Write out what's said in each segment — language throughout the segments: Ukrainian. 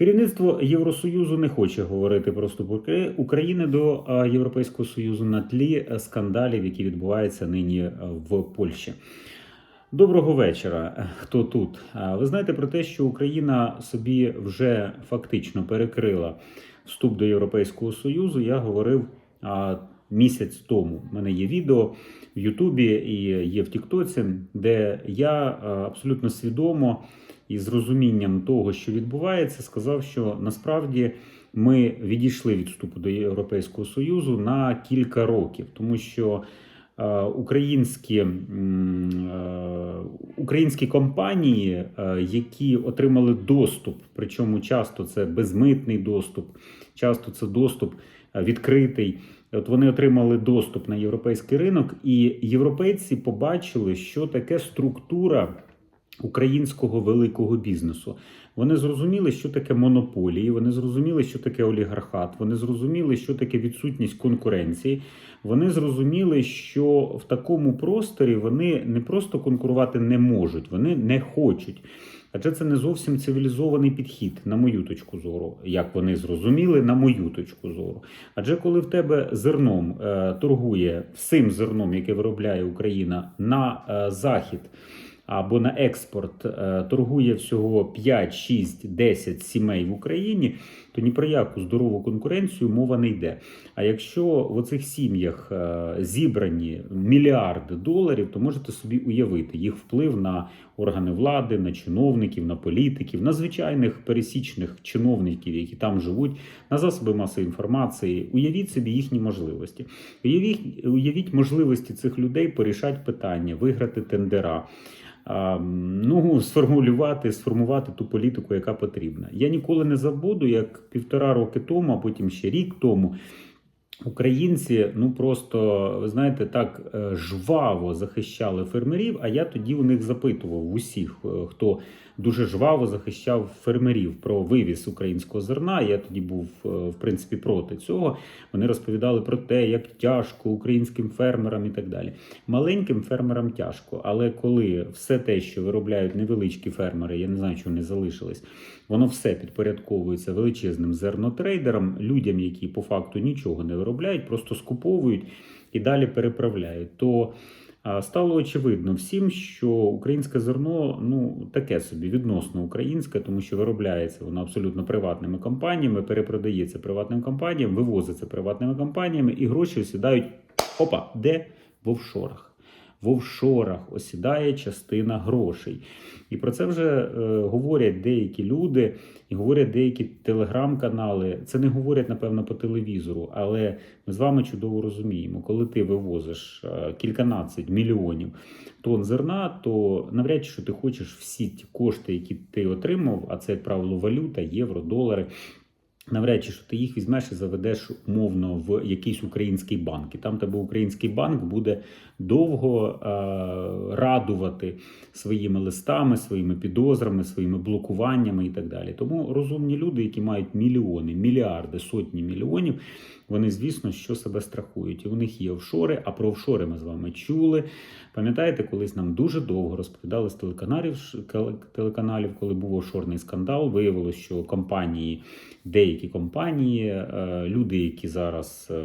Керівництво Євросоюзу не хоче говорити про вступ України до е, Європейського Союзу на тлі е, скандалів, які відбуваються нині е, в Польщі. Доброго вечора. Хто тут? Ви знаєте про те, що Україна собі вже фактично перекрила вступ до Європейського Союзу. Я говорив місяць тому. У мене є відео в Ютубі і є в Тіктоці, де я абсолютно свідомо і з розумінням того, що відбувається, сказав, що насправді ми відійшли від вступу до Європейського Союзу на кілька років, тому що е, українські, е, українські компанії, е, які отримали доступ, причому часто це безмитний доступ, часто це доступ відкритий. От вони отримали доступ на європейський ринок, і європейці побачили, що таке структура українського великого бізнесу. Вони зрозуміли, що таке монополії, вони зрозуміли, що таке олігархат, вони зрозуміли, що таке відсутність конкуренції. Вони зрозуміли, що в такому просторі вони не просто конкурувати не можуть, вони не хочуть. Адже це не зовсім цивілізований підхід, на мою точку зору, як вони зрозуміли, на мою точку зору. Адже коли в тебе зерном е, торгує всім зерном, яке виробляє Україна на е, захід або на експорт е, торгує всього 5, 6, 10 сімей в Україні, то ні про яку здорову конкуренцію мова не йде. А якщо в оцих сім'ях е, зібрані мільярди доларів, то можете собі уявити їх вплив на органи влади, на чиновників, на політиків, на звичайних пересічних чиновників, які там живуть, на засоби масової інформації. Уявіть собі їхні можливості. Уявіть, уявіть можливості цих людей порішати питання, виграти тендера. Ну, сформулювати, сформувати ту політику, яка потрібна. Я ніколи не забуду, як півтора роки тому, а потім ще рік тому. Українці, ну просто ви знаєте, так е, жваво захищали фермерів. А я тоді у них запитував усіх, е, хто дуже жваво захищав фермерів про вивіз українського зерна. Я тоді був е, в принципі проти цього. Вони розповідали про те, як тяжко українським фермерам і так далі. Маленьким фермерам тяжко, але коли все те, що виробляють невеличкі фермери, я не знаю, чи вони залишились, воно все підпорядковується величезним зернотрейдерам, людям, які по факту нічого не виробляють, просто скуповують і далі переправляють. То стало очевидно всім, що українське зерно ну таке собі відносно українське, тому що виробляється воно абсолютно приватними компаніями, перепродається приватним компаніям, вивозиться приватними компаніями, і гроші осідають опа, де в офшорах. В офшорах осідає частина грошей. І про це вже е, говорять деякі люди, і говорять деякі телеграм-канали. Це не говорять, напевно, по телевізору, але ми з вами чудово розуміємо, коли ти вивозиш е, кільканадцять мільйонів тонн зерна, то навряд чи що ти хочеш всі ті кошти, які ти отримав, а це, як правило, валюта, євро, долари. Навряд чи що ти їх візьмеш і заведеш умовно в якийсь український банк. І там тебе український банк буде довго е, радувати своїми листами, своїми підозрами, своїми блокуваннями і так далі. Тому розумні люди, які мають мільйони, мільярди, сотні мільйонів, вони, звісно, що себе страхують. І у них є офшори. А про офшори ми з вами чули. Пам'ятаєте, колись нам дуже довго розповідали з телеканалів, телеканалів, коли був офшорний скандал, виявилося, що компанії, деякі компанії, е, люди, які зараз е,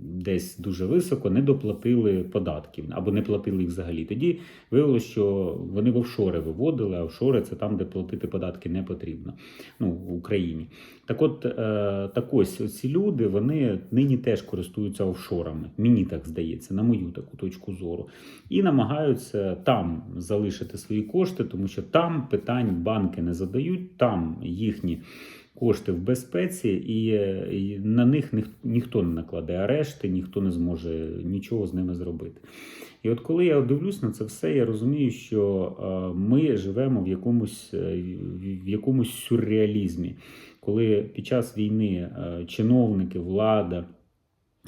десь дуже високо, не доплатили податків або не платили їх взагалі. Тоді виявилося, що вони в офшори виводили, а офшори це там, де платити податки не потрібно. Ну, в Україні. Так от, е, так ось ці люди, вони нині теж користуються офшорами. Мені так здається, на мою таку точку зору. І намагаються там залишити свої кошти, тому що там питань банки не задають, там їхні кошти в безпеці, і, е, на них ніх, ніхто не накладе арешти, ніхто не зможе нічого з ними зробити. І от коли я дивлюсь на це все, я розумію, що е, ми живемо в якомусь, е, в якомусь сюрреалізмі, коли під час війни е, чиновники, влада.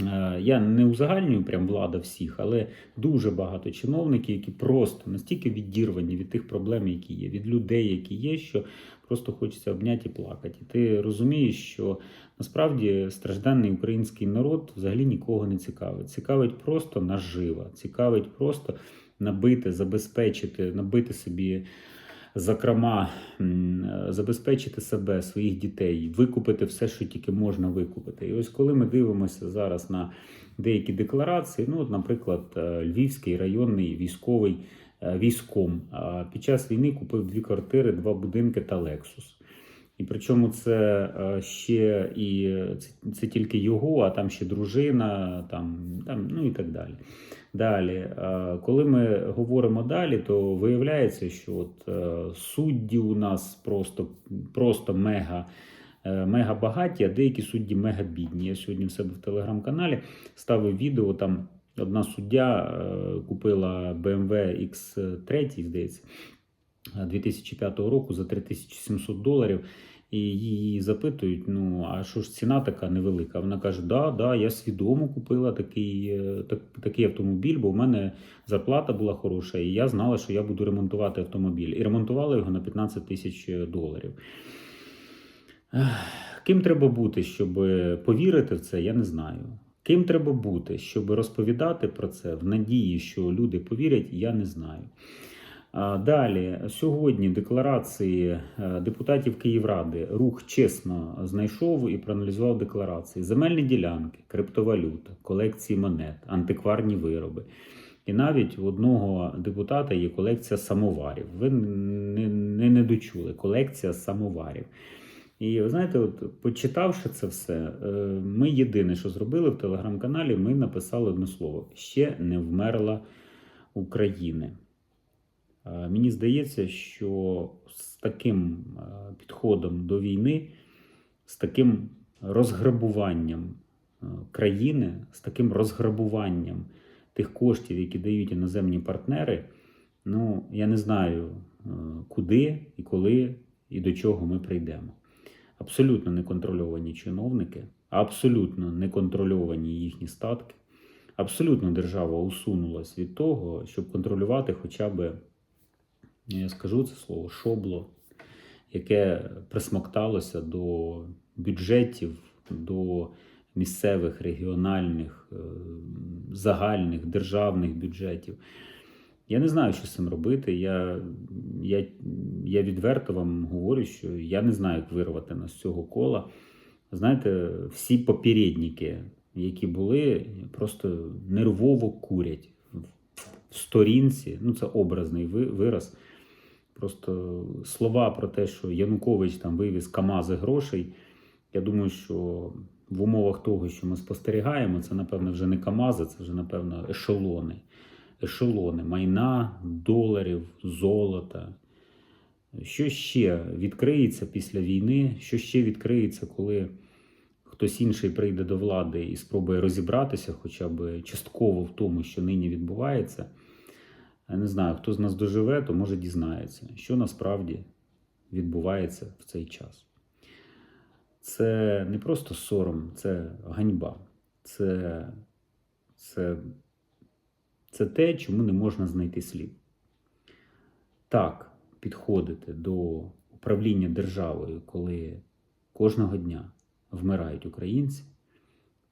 Е, Я не узагальнюю прям влада всіх, але дуже багато чиновників, які просто настільки відірвані від тих проблем, які є, від людей, які є, що просто хочеться обняти і плакати. І ти розумієш, що насправді стражденний український народ взагалі нікого не цікавить. Цікавить просто нажива, цікавить просто набити, забезпечити, набити собі зокрема, е, забезпечити себе, своїх дітей, викупити все, що тільки можна викупити. І ось коли ми дивимося зараз на деякі декларації, ну, от, наприклад, е, Львівський районний військовий е, військом під час війни купив дві квартири, два будинки та Лексус. І причому це ще і це, це тільки його, а там ще дружина, там, там, ну і так далі. Далі, е, коли ми говоримо далі, то виявляється, що от е, судді у нас просто, просто мега. е, Мега багаті, а деякі судді мега бідні. Я сьогодні в себе в телеграм-каналі ставив відео. Там одна суддя купила BMW X3, здається, 2005 року за 3700 доларів. І її запитують: ну а що ж ціна така невелика? Вона каже: Да, да, я свідомо купила такий, е, так, такий автомобіль, бо в мене зарплата була хороша, і я знала, що я буду ремонтувати автомобіль. І ремонтувала його на 15 тисяч доларів. Ким треба бути, щоб повірити в це, я не знаю. Ким треба бути, щоб розповідати про це в надії, що люди повірять, я не знаю. Далі, сьогодні декларації е, депутатів Київради рух чесно знайшов і проаналізував декларації: земельні ділянки, криптовалюта, колекції монет, антикварні вироби. І навіть у одного депутата є колекція самоварів. Ви не, не, не дочули колекція самоварів. І ви знаєте, от почитавши це все, е, ми єдине, що зробили в телеграм-каналі, ми написали одне слово: ще не вмерла України. Е, Мені здається, що з таким е, підходом до війни, з таким розграбуванням е, країни, з таким розграбуванням тих коштів, які дають іноземні партнери, ну я не знаю, куди і коли і до чого ми прийдемо. Абсолютно неконтрольовані чиновники, абсолютно неконтрольовані їхні статки. Абсолютно держава усунулась від того, щоб контролювати хоча б я скажу це слово шобло, яке присмокталося до бюджетів, до місцевих, регіональних, е, загальних, державних бюджетів. Я не знаю, що з цим робити. Я, я, я відверто вам говорю, що я не знаю, як вирвати нас з цього кола. Знаєте, всі попередники, які були, просто нервово курять в сторінці. Ну, це образний ви- вираз. Просто слова про те, що Янукович там вивіз Камази грошей. Я думаю, що в умовах того, що ми спостерігаємо, це, напевно, вже не Камази, це вже, напевно, ешелони. Ешелони майна, доларів, золота. Що ще відкриється після війни? Що ще відкриється, коли хтось інший прийде до влади і спробує розібратися, хоча б частково в тому, що нині відбувається? Я не знаю, хто з нас доживе, то може дізнається, що насправді відбувається в цей час. Це не просто сором, це ганьба. Це, це, це те, чому не можна знайти слів. Так, підходити до управління державою, коли кожного дня вмирають українці,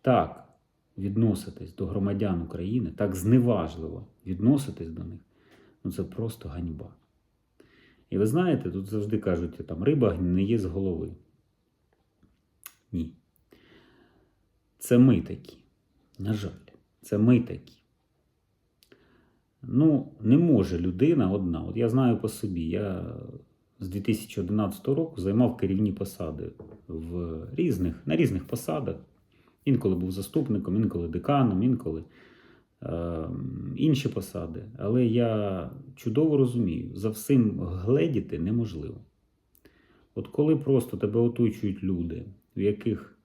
так відноситись до громадян України, так зневажливо відноситись до них, ну це просто ганьба. І ви знаєте, тут завжди кажуть, там риба не є з голови. Ні. Це ми такі. На жаль, це ми такі. Ну, не може людина одна. От я знаю по собі, я з 2011 року займав керівні посади в різних, на різних посадах. Інколи був заступником, інколи деканом, інколи е, інші посади. Але я чудово розумію, за всім гледіти неможливо. От коли просто тебе оточують люди, в яких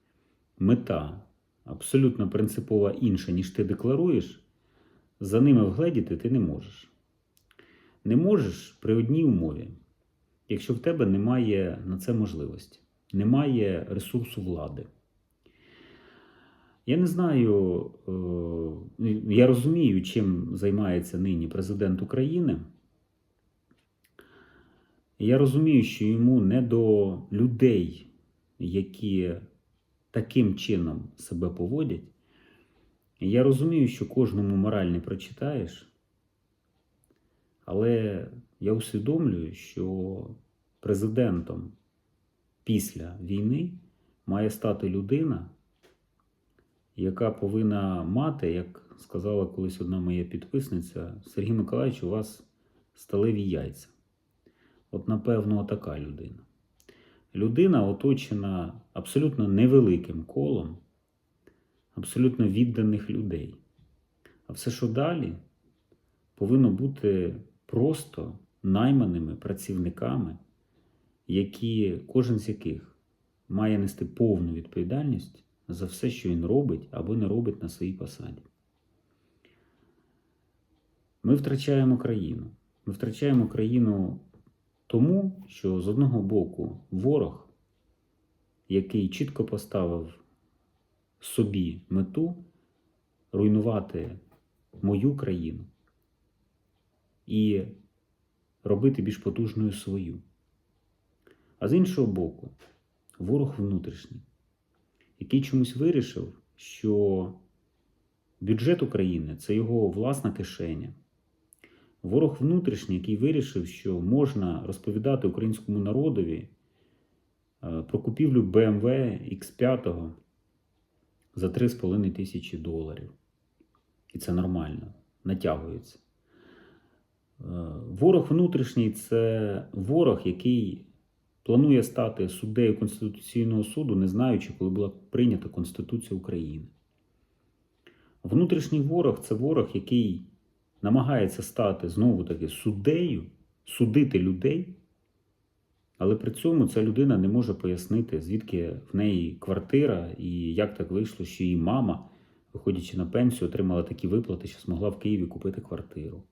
мета абсолютно принципова інша, ніж ти декларуєш, за ними вгледіти ти не можеш. Не можеш при одній умові, якщо в тебе немає на це можливості, немає ресурсу влади. Я не знаю, е, я розумію, чим займається нині президент України. Я розумію, що йому не до людей, які таким чином себе поводять. Я розумію, що кожному мораль не прочитаєш, але я усвідомлюю, що президентом після війни має стати людина, яка повинна мати, як сказала колись одна моя підписниця, Сергій Миколаївич, у вас сталеві яйця. От, напевно, така людина. Людина оточена абсолютно невеликим колом, абсолютно відданих людей. А все, що далі, повинно бути просто найманими працівниками, які, кожен з яких має нести повну відповідальність за все, що він робить або не робить на своїй посаді. Ми втрачаємо країну. Ми втрачаємо країну тому, що з одного боку ворог, який чітко поставив собі мету руйнувати мою країну і робити більш потужною свою. А з іншого боку, ворог внутрішній, який чомусь вирішив, що бюджет України це його власна кишеня. Ворог внутрішній, який вирішив, що можна розповідати українському народові е, про купівлю BMW X5 за 3,5 тисячі доларів. І це нормально, натягується. Е, Ворог внутрішній це ворог, який планує стати суддею Конституційного суду, не знаючи, коли була прийнята Конституція України. Внутрішній ворог це ворог, який намагається стати знову-таки суддею, судити людей, але при цьому ця людина не може пояснити, звідки в неї квартира і як так вийшло, що її мама, виходячи на пенсію, отримала такі виплати, що змогла в Києві купити квартиру.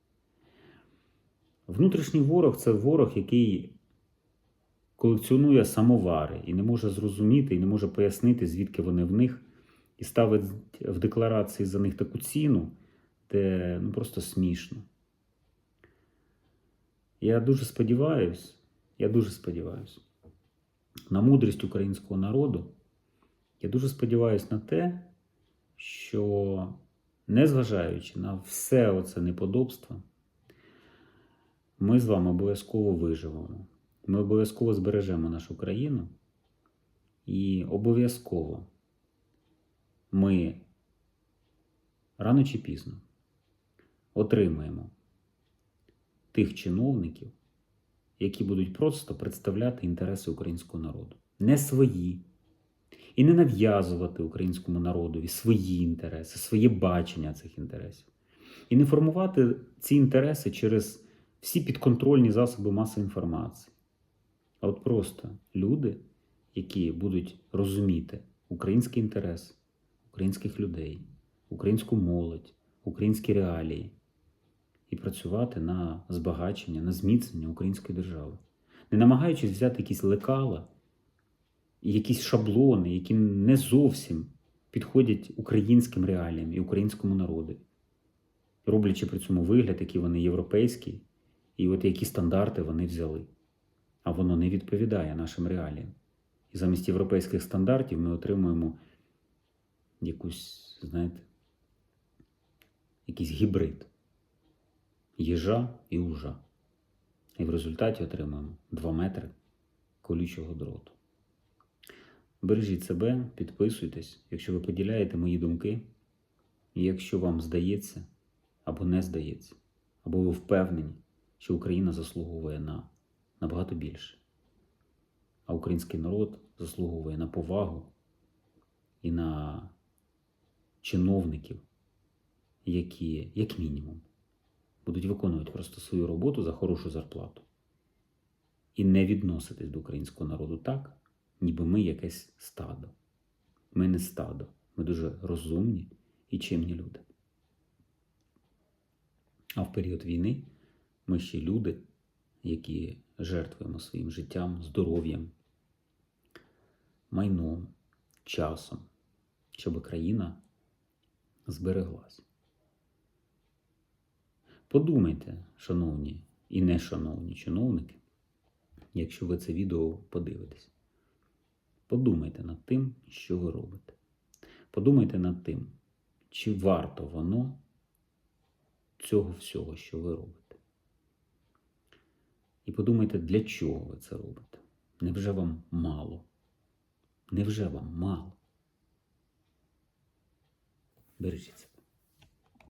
Внутрішній ворог це ворог, який колекціонує самовари і не може зрозуміти, і не може пояснити, звідки вони в них, і ставить в декларації за них таку ціну, де ну, просто смішно. Я дуже сподіваюся, я дуже сподіваюся на мудрість українського народу. Я дуже сподіваюся на те, що, незважаючи на все оце неподобство, ми з вами обов'язково виживемо. Ми обов'язково збережемо нашу країну. І обов'язково ми рано чи пізно отримаємо тих чиновників, які будуть просто представляти інтереси українського народу, не свої, і не нав'язувати українському народові свої інтереси, своє бачення цих інтересів, і не формувати ці інтереси через всі підконтрольні засоби масової інформації. А от просто люди, які будуть розуміти український інтерес українських людей, українську молодь, українські реалії і працювати на збагачення, на зміцнення української держави, не намагаючись взяти якісь лекала якісь шаблони, які не зовсім підходять українським реаліям і українському народу, роблячи при цьому вигляд, який вони європейські, і от які стандарти вони взяли. А воно не відповідає нашим реаліям. І замість європейських стандартів ми отримуємо якусь, знаєте, якийсь гібрид їжа і ужа. І в результаті отримаємо 2 метри колючого дроту. Бережіть себе, підписуйтесь, якщо ви поділяєте мої думки, і якщо вам здається або не здається, або ви впевнені, що Україна заслуговує на набагато більше. А український народ заслуговує на повагу і на чиновників, які, як мінімум, будуть виконувати просто свою роботу за хорошу зарплату і не відноситись до українського народу так, ніби ми якесь стадо. Ми не стадо, ми дуже розумні і чимні люди. А в період війни ми ще люди, які жертвуємо своїм життям, здоров'ям, майном, часом, щоб країна збереглась. Подумайте, шановні і нешановні чиновники, якщо ви це відео подивитесь. Подумайте над тим, що ви робите. Подумайте над тим, чи варто воно цього всього, що ви робите. І подумайте, для чого ви це робите? Невже вам мало? Невже вам мало? Бережіться.